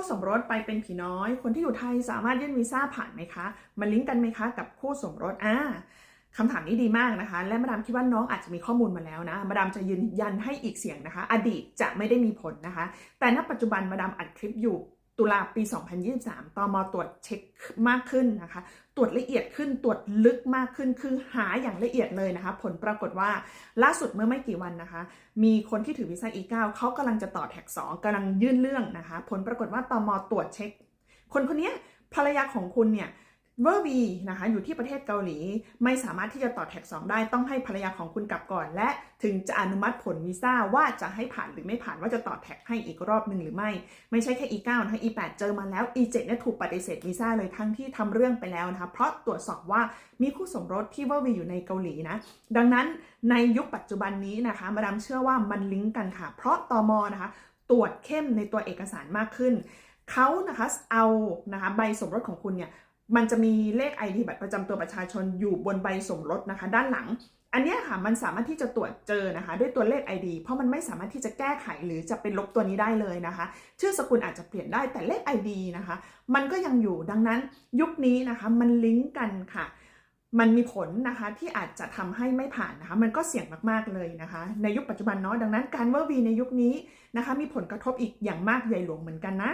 คู่สมรสไปเป็นผีน้อย คนที่อยู่ไทยสามารถยื่นวีซ่าผ่านไหมคะ มันลิงก์กันไหมคะกับคู่สมรสอ่าคำถามนี้ดีมากนะคะ และมาดามคิดว่าน้องอาจจะมีข้อมูลมาแล้วนะ มาดามจะยืนยันให้อีกเสียงนะคะ อดีตจะไม่ได้มีผลนะคะ แต่ณปัจจุบันมาดามอัดคลิปอยู่ ตุลาปี 2023 ตมตรวจเช็คมากขึ้นนะคะ ตรวจละเอียดขึ้น ตรวจลึกมากขึ้น คือหาอย่างละเอียดเลยนะคะ ผลปรากฏว่าล่าสุดเมื่อไม่กี่วันนะคะ มีคนที่ถือวีซ่า E9 เขากำลังจะต่อแท็ก2กำลังยื่นเรื่องนะคะ ผลปรากฏว่าตมตรวจเช็ค คนคนนี้ภรรยาของคุณเนี่ย เวอร์วีนะคะอยู่ที่ประเทศเกาหลี ไม่สามารถที่จะต่อแท็ก 2 ได้ต้องให้ภรรยาของคุณกลับก่อน และถึงจะอนุมัติผลวีซ่าว่าจะให้ผ่านหรือไม่ผ่านว่าจะต่อแท็กให้อีกรอบหนึ่งหรือไม่ ไม่ใช่แค่ E9 นะคะ E8 เจอมาแล้ว E7 เนี่ยถูกปฏิเสธวีซ่าเลยทั้งที่ทำเรื่องไปแล้วนะคะเพราะตรวจสอบว่ามีคู่สมรสที่เวอร์วีอยู่ในเกาหลีนะดังนั้นในยุคปัจจุบันนี้นะคะมาดามเชื่อว่ามันลิงก์กันค่ะ เพราะตมนะคะ ตรวจเข้มในตัวเอกสารมากขึ้นเขานะคะเอานะคะใบสมรสของคุณเนี่ย มันจะมีเลข ID บัตรประจำตัวประชาชนอยู่บนใบสมรสนะคะ ด้านหลัง อันนี้ค่ะมันสามารถที่จะตรวจเจอนะคะ ด้วยตัวเลข ID เพราะมันไม่สามารถที่จะแก้ไขหรือจะเป็นลบตัวนี้ได้เลยนะคะ ชื่อสกุลอาจจะเปลี่ยนได้แต่เลข ID นะคะ มันก็ยังอยู่ดังนั้นยุคนี้นะคะมันลิงก์กันค่ะมันมีผลนะคะที่อาจจะทำให้ไม่ผ่านนะคะ มันก็เสี่ยงมากๆเลยนะคะ ในยุคปัจจุบันเนาะดังนั้นการเวอร์วีในยุคนี้นะคะ มีผลกระทบอีกอย่างมากใหญ่หลวงเหมือนกันนะ